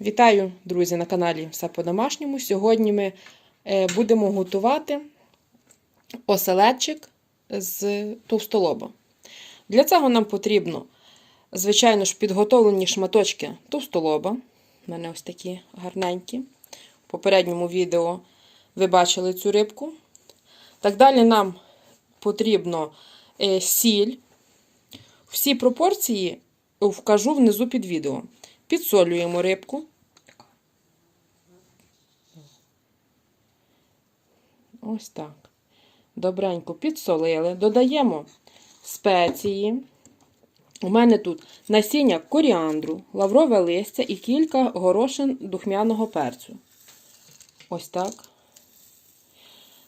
Вітаю, друзі, на каналі Все по-домашньому. Сьогодні ми е, будемо готувати оселедчик з товстолоба. Для цього нам потрібно, звичайно ж, підготовлені шматочки товстолоба. У мене ось такі гарненькі. В попередньому відео ви бачили цю рибку. Так далі нам потрібно е, сіль. Всі пропорції вкажу внизу під відео. Підсолюємо рибку. Ось так. Добренько підсолили. Додаємо спеції. У мене тут насіння коріандру, лаврове листя і кілька горошин духмяного перцю. Ось так.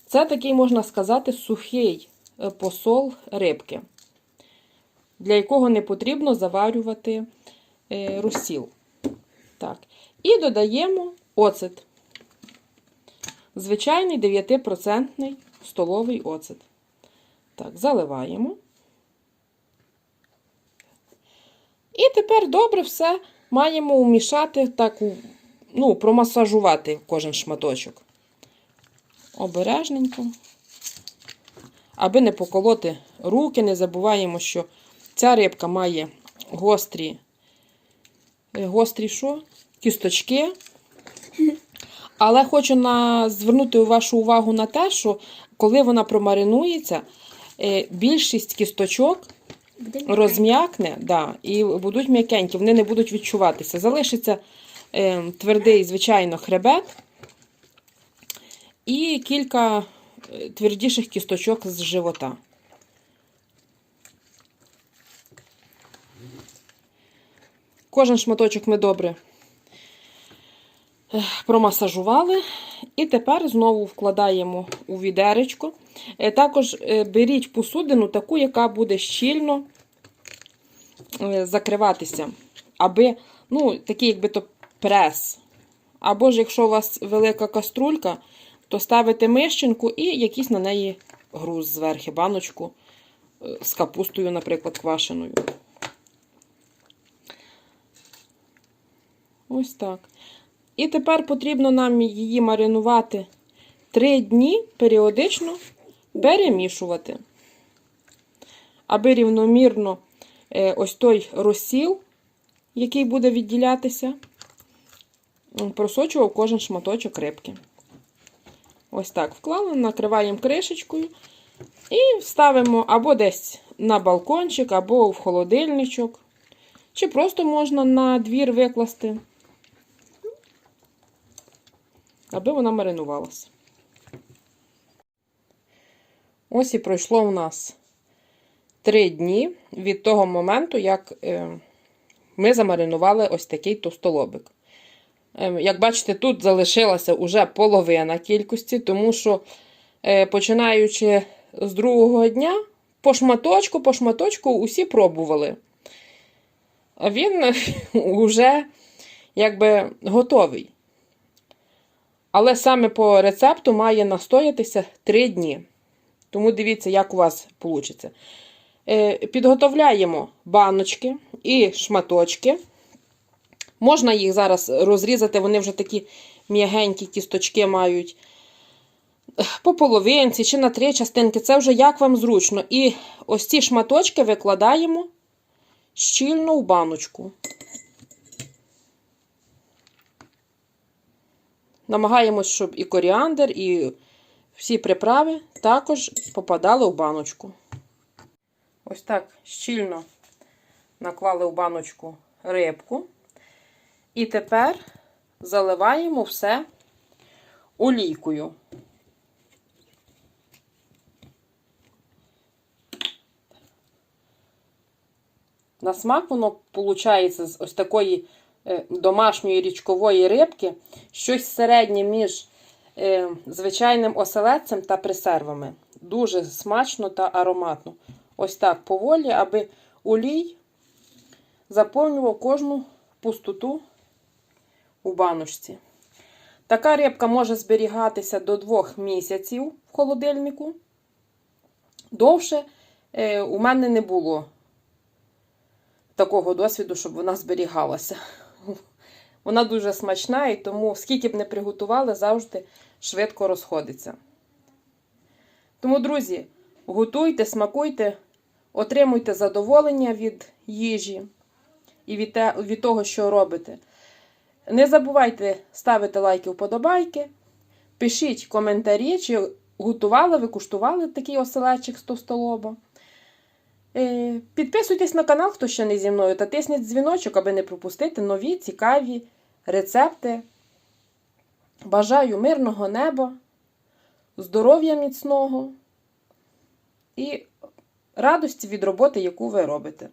Це такий, можна сказати, сухий е, посол рибки, для якого не потрібно заварювати е, розсіл. Так. І додаємо оцет. Звичайний 9% столовий оцет. Так, заливаємо. І тепер добре все маємо умішати, так, ну, промасажувати кожен шматочок. Обережненько. Аби не поколоти руки, не забуваємо, що ця рибка має гострі, гострі що? Кісточки. Але хочу на, звернути вашу увагу на те, що коли вона промаринується, е, більшість кісточок розм'якне да, і будуть м'якенькі, вони не будуть відчуватися. Залишиться е, твердий, звичайно, хребет і кілька е, твердіших кісточок з живота. Кожен шматочок ми добре е, промасажували. І тепер знову вкладаємо у відеречко. Е, Також е, беріть посудину, таку, яка буде щільно закриватися. Аби, ну, такий, якби то прес. Або ж, якщо у вас велика каструлька, то ставите мищенку і якийсь на неї груз зверху, баночку з капустою, наприклад, квашеною. Ось так. І тепер потрібно нам її маринувати 3 дні періодично перемішувати, аби рівномірно ось той розсіл, який буде відділятися, просочував кожен шматочок рибки. Ось так вклали, накриваємо кришечкою і ставимо або десь на балкончик, або в холодильничок, чи просто можна на двір викласти аби вона маринувалася. Ось і пройшло у нас 3 дні від того моменту, як е, ми замаринували ось такий товстолобик. Е, як бачите, тут залишилася уже половина кількості, тому що, е, починаючи з другого дня, по шматочку, по шматочку усі пробували. А він вже якби готовий. Але саме по рецепту має настоятися 3 дні. Тому дивіться, як у вас вийде. Підготовляємо баночки і шматочки. Можна їх зараз розрізати, вони вже такі м'ягенькі кісточки мають. По половинці чи на три частинки, це вже як вам зручно. І ось ці шматочки викладаємо щільно в баночку. Намагаємось, щоб і коріандр, і всі приправи також попадали в баночку. Ось так щільно наклали в баночку рибку. І тепер заливаємо все олійкою. На смак воно виходить з ось такої домашньої річкової рибки щось середнє між е, звичайним оселедцем та пресервами. Дуже смачно та ароматно. Ось так поволі, аби олій заповнював кожну пустоту у баночці. Така рибка може зберігатися до 2 місяців в холодильнику. Довше е, у мене не було такого досвіду, щоб вона зберігалася. Вона дуже смачна і тому, скільки б не приготували, завжди швидко розходиться. Тому, друзі, готуйте, смакуйте, отримуйте задоволення від їжі і від, те, від того, що робите. Не забувайте ставити лайки, вподобайки. Пишіть коментарі, чи готували ви, куштували такий оселечик з товстолоба. Е, Підписуйтесь на канал, хто ще не зі мною, та тисніть дзвіночок, аби не пропустити нові цікаві рецепти. Бажаю мирного неба, здоров'я міцного і радості від роботи, яку ви робите.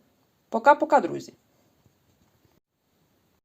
Пока-пока, друзі!